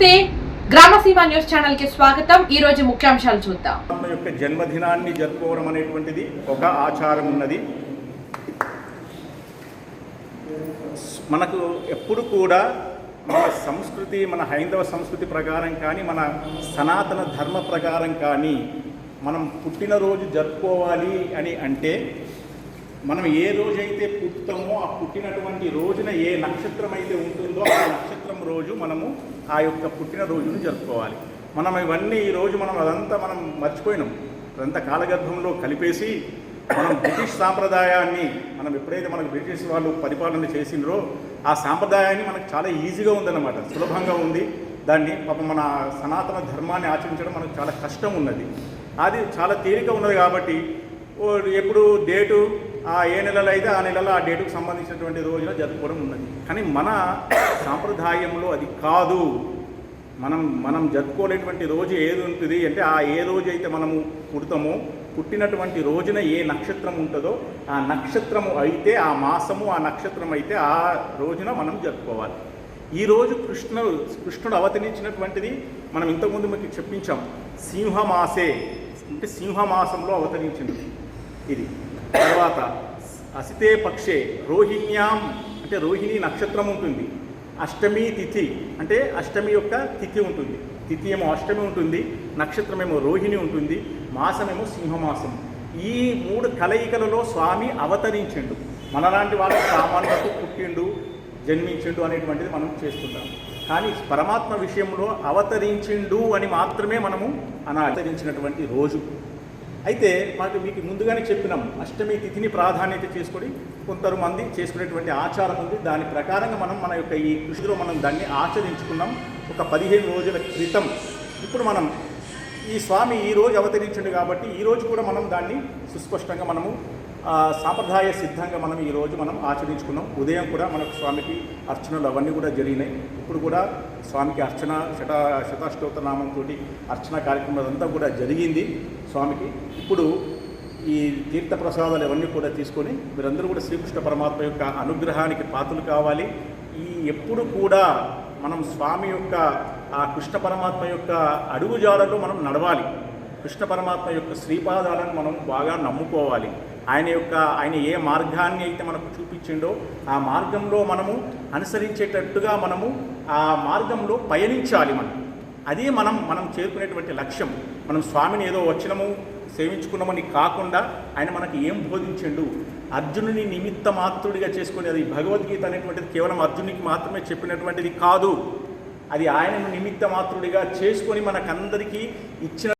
నమస్తే. గ్రామసీమ న్యూస్ ఛానల్కి స్వాగతం. ఈ రోజు ముఖ్యాంశాలు చూద్దాం. పరమాత్మ యొక్క జన్మదినాన్ని జరుపుకోవడం అనేటువంటిది ఒక ఆచారం ఉన్నది. మనకు ఎప్పుడు కూడా మన సంస్కృతి మన హైందవ సంస్కృతి ప్రకారం కానీ మన సనాతన ధర్మ ప్రకారం కానీ మనం పుట్టినరోజు జరుపుకోవాలి అని అంటే మనం ఏ రోజైతే పుట్టుతామో ఆ పుట్టినటువంటి రోజున ఏ నక్షత్రం అయితే ఉంటుందో ఆ నక్షత్రం రోజు మనము ఆ యొక్క పుట్టిన రోజును జరుపుకోవాలి. మనం ఇవన్నీ ఈ రోజు మనం అదంతా మనం మర్చిపోయినాం. అదంతా కాలగర్భంలో కలిపేసి మనం బ్రిటిష్ సాంప్రదాయాన్ని మనం ఎప్పుడైతే మనకు బ్రిటిష్ వాళ్ళు పరిపాలన చేసిండ్రో ఆ సాంప్రదాయాన్ని మనకు చాలా ఈజీగా ఉందన్నమాట. సులభంగా ఉంది. దాన్ని పాపం మన సనాతన ధర్మాన్ని ఆచరించడం మనకు చాలా కష్టం ఉన్నది. అది చాలా తేలిక ఉన్నది కాబట్టి ఎప్పుడు డేటు ఆ ఏ నెలలో అయితే ఆ నెలలో ఆ డేటుకు సంబంధించినటువంటి రోజున జరుపుకోవడం ఉన్నది. కానీ మన సాంప్రదాయంలో అది కాదు. మనం మనం జరుపుకోలేటువంటి రోజు ఏది ఉంటుంది అంటే ఆ ఏ రోజు అయితే మనము పుడతామో పుట్టినటువంటి రోజున ఏ నక్షత్రం ఉంటుందో ఆ నక్షత్రము అయితే ఆ మాసము ఆ నక్షత్రం అయితే ఆ రోజున మనం జరుపుకోవాలి. ఈ రోజు కృష్ణుడు కృష్ణుడు అవతరించినటువంటిది మనం ఇంతకుముందు మీకు చెప్పించాం. సింహమాసే అంటే సింహమాసంలో అవతరించింది. ఇది. తర్వాత అసితే పక్షే రోహిణ్యాం అంటే రోహిణి నక్షత్రం ఉంటుంది. అష్టమి తిథి అంటే అష్టమి యొక్క తిథి ఉంటుంది. తిథి ఏమో అష్టమి ఉంటుంది నక్షత్రం ఏమో రోహిణి ఉంటుంది మాసమేమో సింహమాసం. ఈ మూడు కలయికలలో స్వామి అవతరించిండు. మనలాంటి వాళ్ళ సామాన్యులకు పుట్టిండు జన్మించిండు అనేటువంటిది మనం చేస్తుంటాం. కానీ పరమాత్మ విషయంలో అవతరించిండు అని మాత్రమే మనము అన అవతరించినటువంటి రోజు. అయితే మాకు మీకు ముందుగానే చెప్పినాం అష్టమి తిథిని ప్రాధాన్యత చేసుకొని కొంతమంది చేసుకునేటువంటి ఆచారం ఉంది. దాని ప్రకారంగా మనం మన యొక్క ఈ కృషిలో మనం దాన్ని ఆచరించుకున్నాం. ఒక పదిహేను రోజుల క్రితం ఇప్పుడు మనం ఈ స్వామి ఈ రోజు అవతరించిండు కాబట్టి ఈరోజు కూడా మనం దాన్ని సుస్పష్టంగా మనము సాంప్రదాయ సిద్ధంగా మనం ఈ రోజు మనం ఆచరించుకున్నాం. ఉదయం కూడా మనకు స్వామికి అర్చనలు అవన్నీ కూడా జరిగినాయి. ఇప్పుడు కూడా స్వామికి అర్చన శత శతాష్టోత్తర నామంతో అర్చన కార్యక్రమం అదంతా కూడా జరిగింది స్వామికి. ఇప్పుడు ఈ తీర్థ ప్రసాదాలు ఇవన్నీ కూడా తీసుకొని మీరందరూ కూడా శ్రీకృష్ణ పరమాత్మ యొక్క అనుగ్రహానికి పాత్రలు కావాలి. ఈ ఎప్పుడు కూడా మనం స్వామి యొక్క ఆ కృష్ణ పరమాత్మ యొక్క అడుగుజాడలో మనం నడవాలి. కృష్ణ పరమాత్మ యొక్క శ్రీపాదాలను మనం బాగా నమ్ముకోవాలి. ఆయన యొక్క ఆయన ఏ మార్గాన్ని అయితే మనకు చూపించిండో ఆ మార్గంలో మనము అనుసరించేటట్టుగా మనము ఆ మార్గంలో పయనించాలి మనం. అదే మనం మనం చేరుకునేటువంటి లక్ష్యం. మనం స్వామిని ఏదో వచ్చినము సేవించుకున్నామని కాకుండా ఆయన మనకి ఏం బోధించిండు? అర్జునుని నిమిత్త మాత్రుడిగా చేసుకుని అది భగవద్గీత అనేటువంటిది కేవలం అర్జునికి మాత్రమే చెప్పినటువంటిది కాదు. అది ఆయనను నిమిత్త మాత్రుడిగా చేసుకొని మనకందరికీ ఇచ్చిన